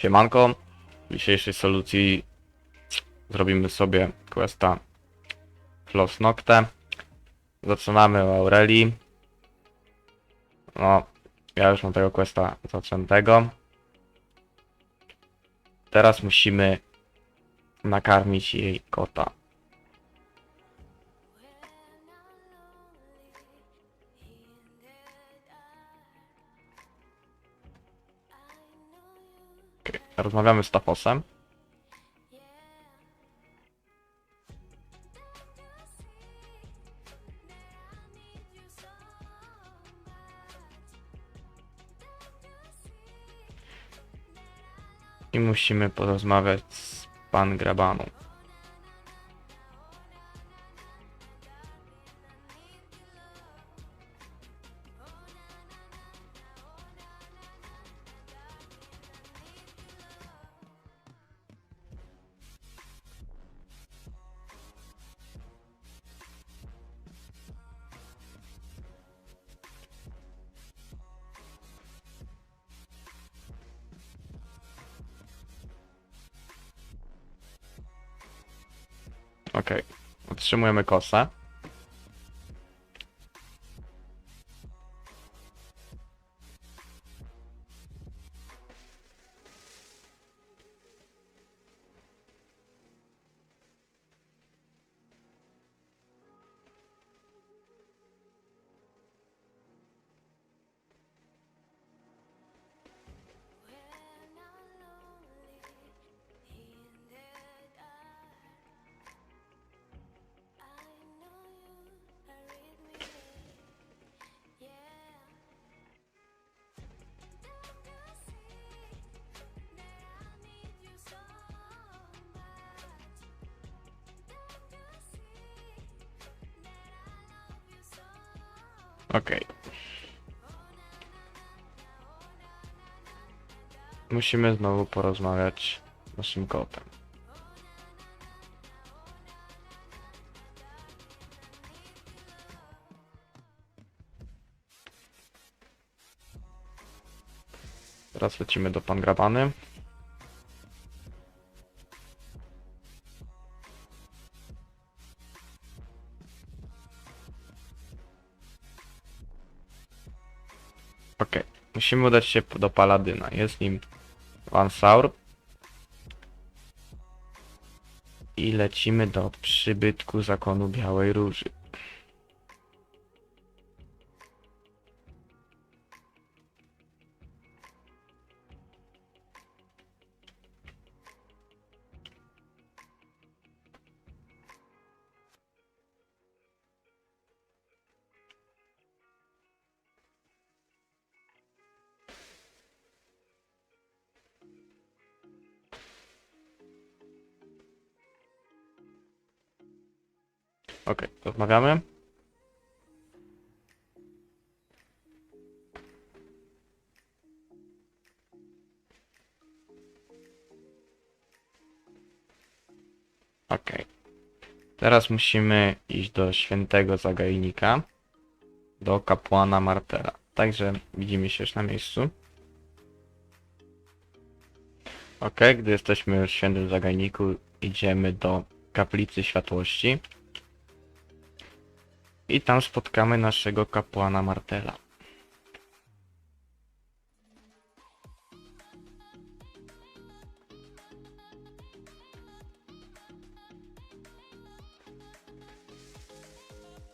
Siemanko. W dzisiejszej solucji zrobimy sobie questa Floss Nocte. Zaczynamy u Aurelii. No, ja już mam tego questa zaczętego. Teraz musimy nakarmić jej kota. Rozmawiamy z Tafosem. I musimy porozmawiać z pan Grabaną. Otrzymujemy kosę. Okej. Musimy znowu porozmawiać z naszym kotem. Teraz lecimy do pan musimy udać się do Paladyna. Jest nim Van Saur. I lecimy do przybytku zakonu Białej Róży. Okej, rozmawiamy. Okej. Teraz musimy iść do świętego zagajnika. Do kapłana Martela. Także widzimy się już na miejscu. Okej, gdy jesteśmy w świętym zagajniku, idziemy do kaplicy światłości. I tam spotkamy naszego kapłana Martela.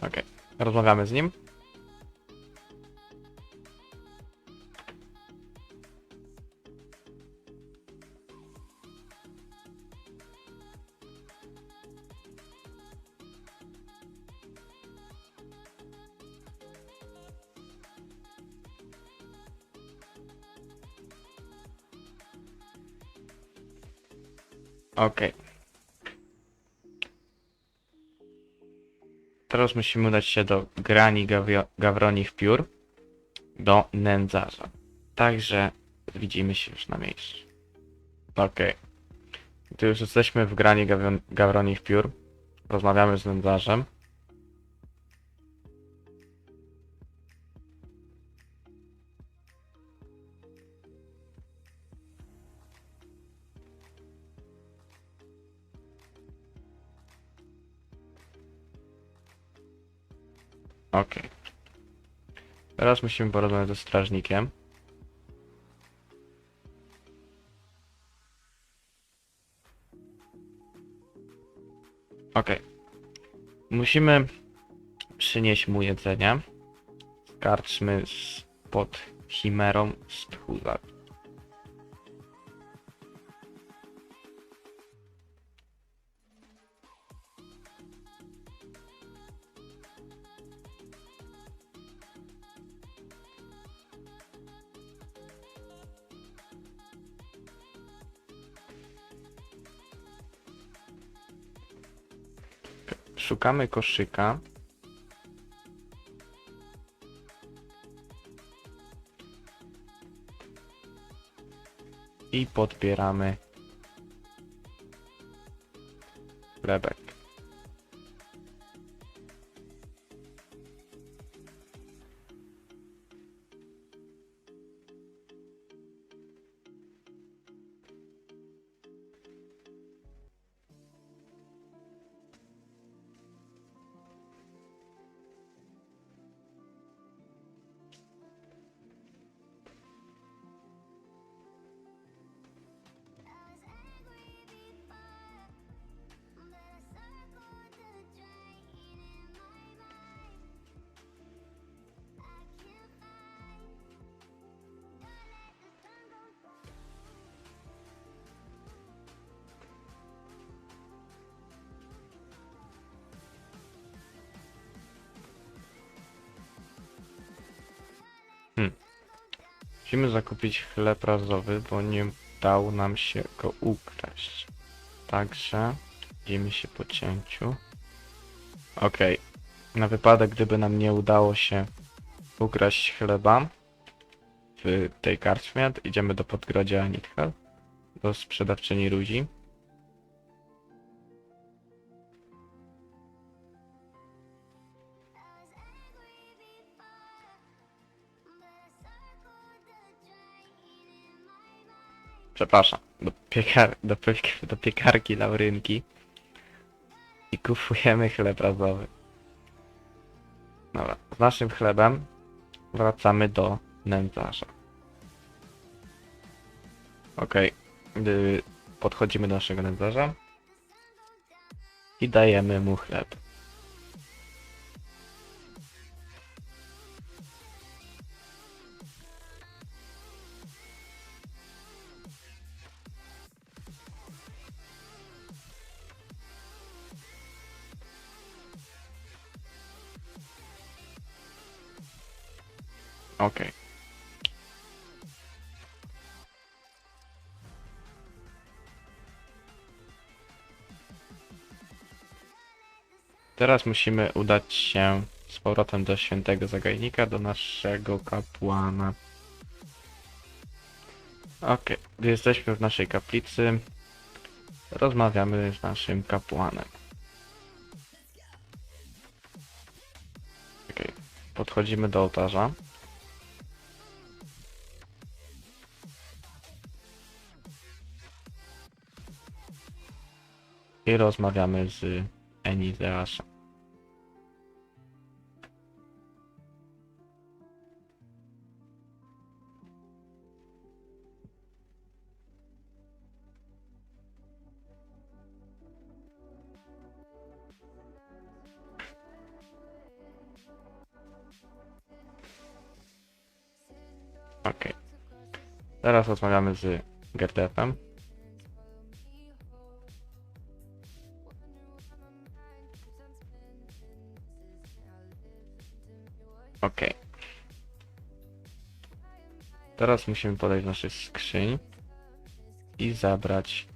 Okej, rozmawiamy z nim. Okej. Teraz musimy udać się do grani gawio- gawronich piór do nędzarza. Także widzimy się już na miejscu. Okej. Gdy już jesteśmy w grani gawio- gawronich piór, rozmawiamy z nędzarzem. Okej. Teraz musimy porozmawiać ze strażnikiem. Okej. Musimy przynieść mu jedzenie. Skarczmy z, pod chimerą z tchórzem. Szukamy koszyka. I podbieramy chlebek. Musimy zakupić chleb razowy, bo nie dało nam się go ukraść. Także idziemy się po cięciu. Okej. Na wypadek, gdyby nam nie udało się ukraść chleba w tej karczmie, idziemy do podgrodzia Nithal, do sprzedawczyni Ruzi. Przepraszam, do, piekar do, piek do piekarki Laurynki i kupujemy chleb razowy. Dobra, z naszym chlebem wracamy do nędzarza. Okej, gdy podchodzimy do naszego nędzarza i dajemy mu chleb. Okej. Teraz musimy udać się z powrotem do świętego zagajnika, do naszego kapłana. Okej, jesteśmy w naszej kaplicy, rozmawiamy z naszym kapłanem. Okej, podchodzimy do ołtarza. Rozmawiamy z Enizeaszem. Okej. Teraz rozmawiamy z Gerdefem. Okej. Teraz musimy do naszych skrzyń i zabrać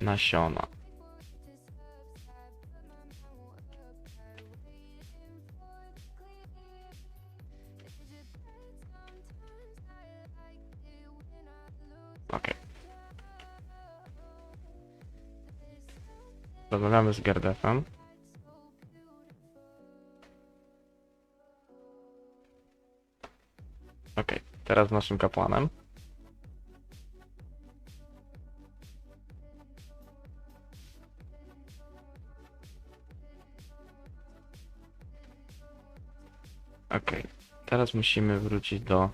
nasiona. Okej. Rozmawiamy z Gerdefem. Teraz naszym kapłanem. Okej, teraz musimy wrócić do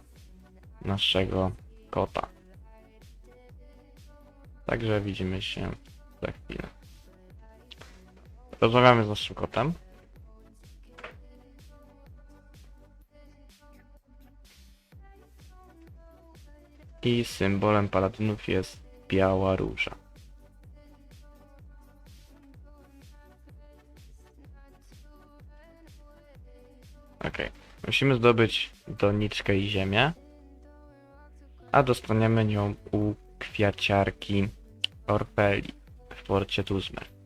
naszego kota. Także widzimy się za chwilę. Rozmawiamy z naszym kotem. I symbolem paladynów jest biała róża. Okej. Musimy zdobyć doniczkę i ziemię. A dostaniemy nią u kwiaciarki Orpeli w porcie Tuzmer.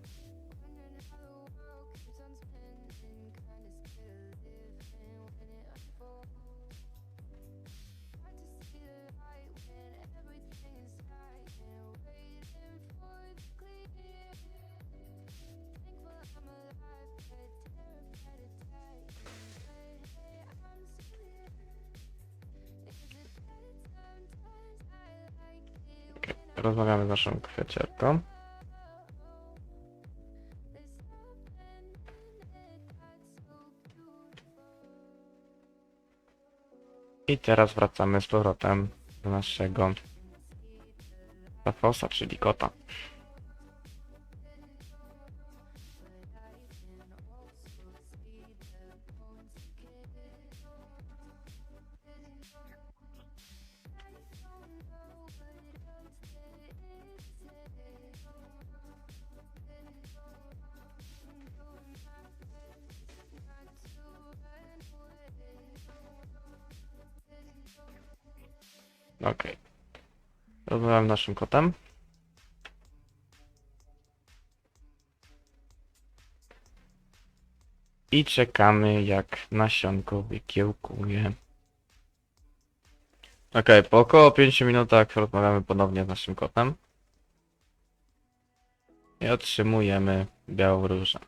Okej, Rozmawiamy z naszą kwiaciarką. I teraz wracamy z powrotem do naszego Tafosa, czyli kota. Okej. Rozmawiam z naszym kotem. I czekamy jak nasionko wykiełkuje. Okej, po około 5 minutach rozmawiamy ponownie z naszym kotem. I otrzymujemy białą różę.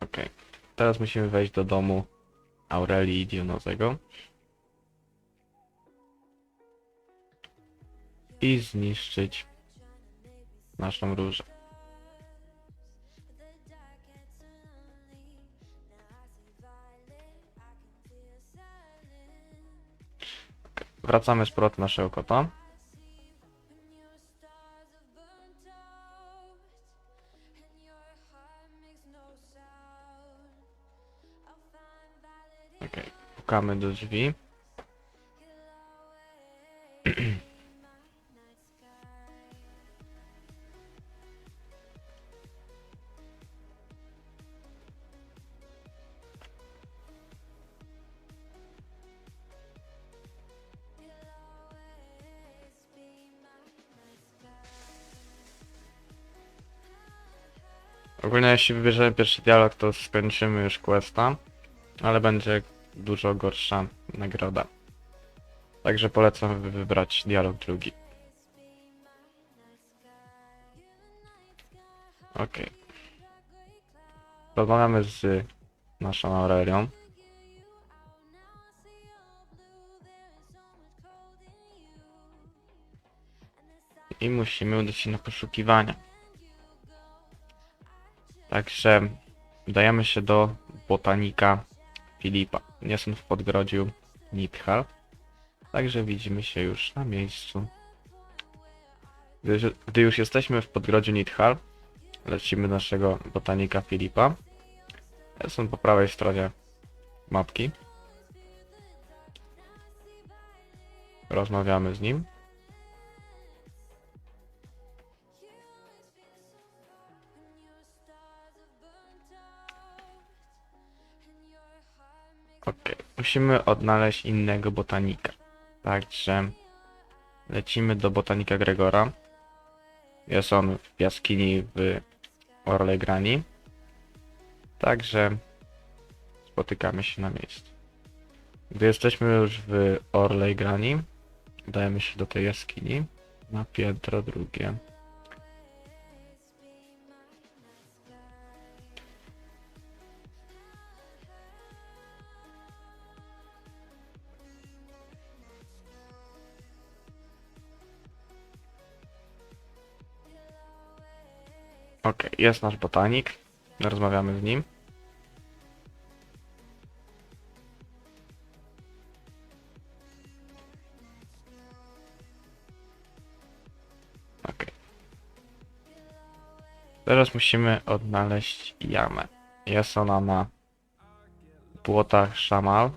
Okej, teraz musimy wejść do domu Aurelii Dionozego. I zniszczyć naszą różę. Wracamy z powrotem naszego kota. Pukamy do drzwi. Ogólnie jeśli wybierzemy pierwszy dialog, to skończymy już questa, ale będzie dużo gorsza nagroda. Także polecam wy- wybrać dialog drugi. Okej. Rozmawiamy z naszą Aurelią. I musimy udać się na poszukiwania. Także udajemy się do botanika Filipa. Jest on w podgrodziu Nithal. Także widzimy się już na miejscu. Gdy, gdy już jesteśmy w podgrodziu Nithal, lecimy naszego botanika Filipa. Jest on po prawej stronie mapki. Rozmawiamy z nim. Okej, musimy odnaleźć innego botanika. Także lecimy do botanika Gregora. Jest on w jaskini w Orlegrani. Także spotykamy się na miejscu. Gdy jesteśmy już w Orlegrani, udajemy się do tej jaskini na piętro drugie. Okej, jest nasz botanik. rozmawiamy z nim. Okej. Teraz musimy odnaleźć jamę. Jest ona na błotach Szamal.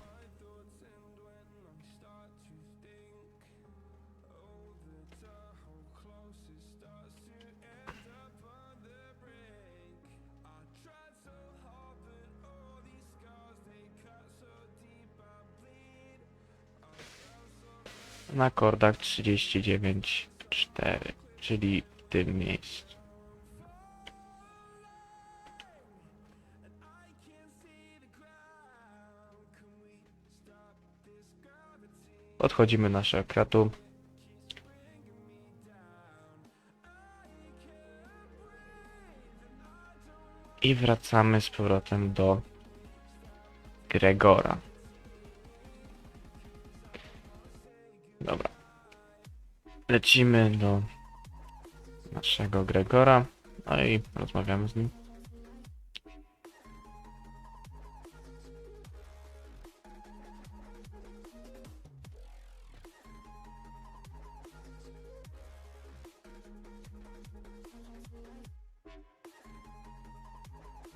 Na kordach 39,4, czyli w tym miejscu. Podchodzimy do naszego kratu. I wracamy z powrotem do Gregora. Dobra. Lecimy do naszego Gregora. No i rozmawiamy z nim.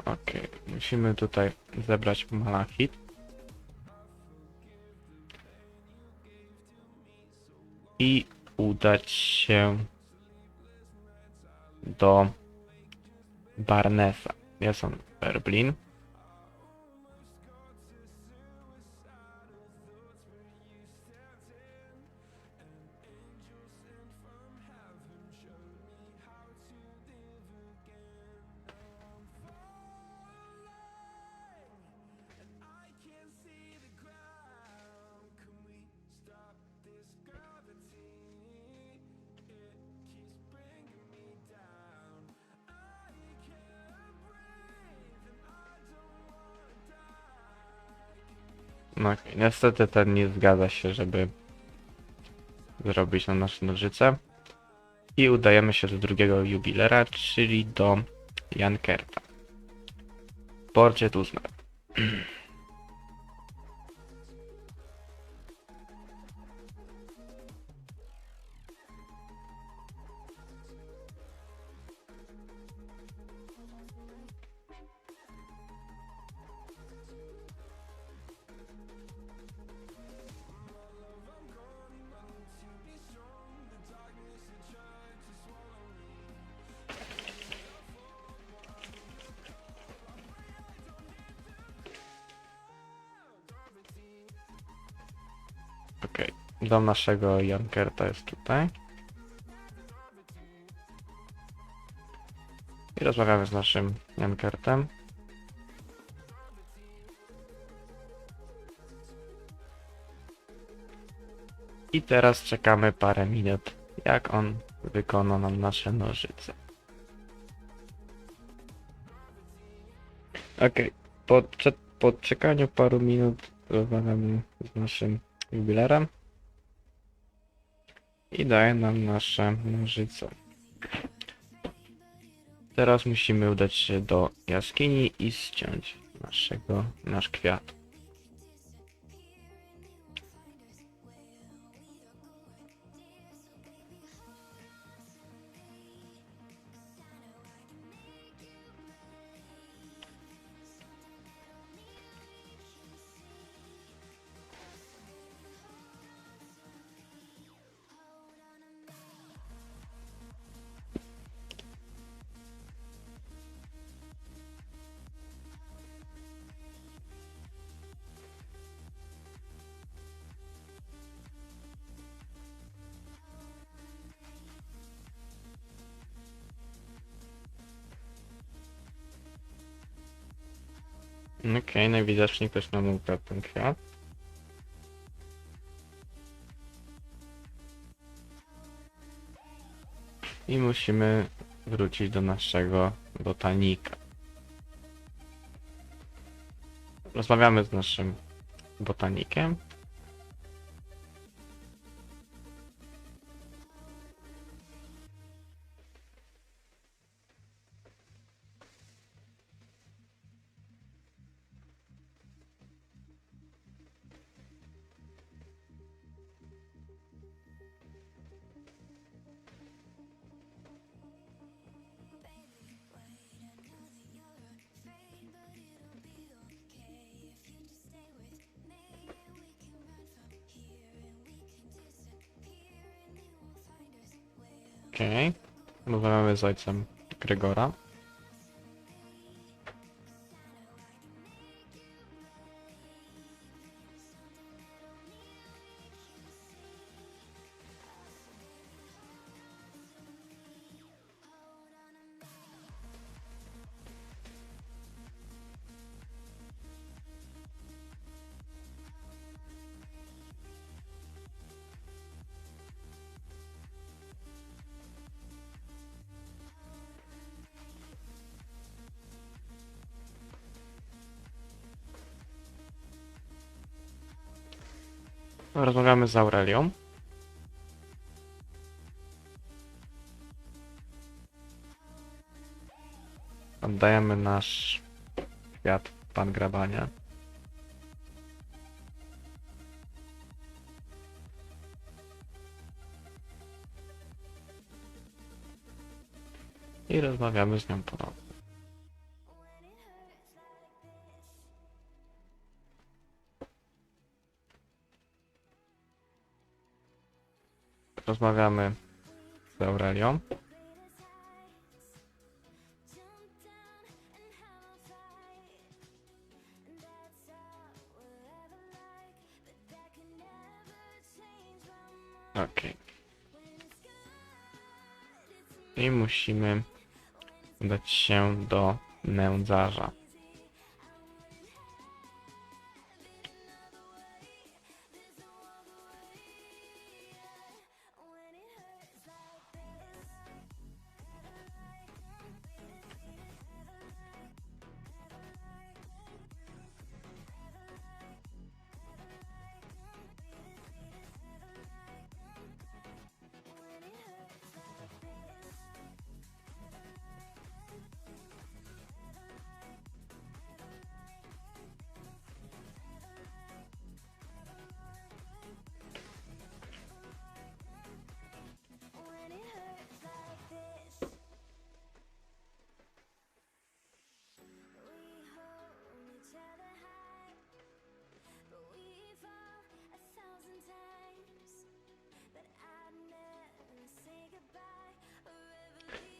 Okej, musimy tutaj zebrać malachit. I udać się do Barnesa. On w Berlin. Niestety ten nie zgadza się, żeby zrobić nam nasze nożyce. I udajemy się do drugiego jubilera, czyli do Jankerta. Porcie Tuzmer. dom naszego Jankerta jest tutaj. I rozmawiamy z naszym Jankertem. I teraz czekamy parę minut, jak on wykona nam nasze nożyce. Okej, po, cze- po czekaniu paru minut rozmawiamy z naszym jubilerem i daje nam nasze nożyce. Teraz musimy udać się do jaskini i ściąć naszego, nasz kwiat. Okej, najwidoczniej ktoś nam ukradł ten kwiat. I musimy wrócić do naszego botanika. Rozmawiamy z naszym botanikiem. Z ojcem Gregora. Rozmawiamy z Aurelią. Oddajemy nasz kwiat pan grabania. I rozmawiamy z nią ponownie. Rozmawiamy z Aurelią. Okej. I musimy udać się do nędzarza.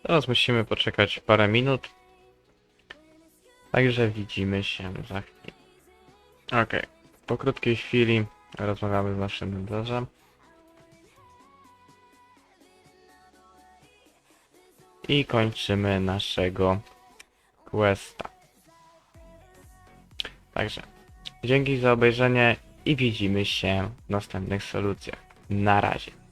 Teraz musimy poczekać parę minut. Także widzimy się za chwilę. Okej. Po krótkiej chwili rozmawiamy z naszym nędzarzem. I kończymy naszego questa. Także dzięki za obejrzenie i widzimy się w następnych solucjach. Na razie.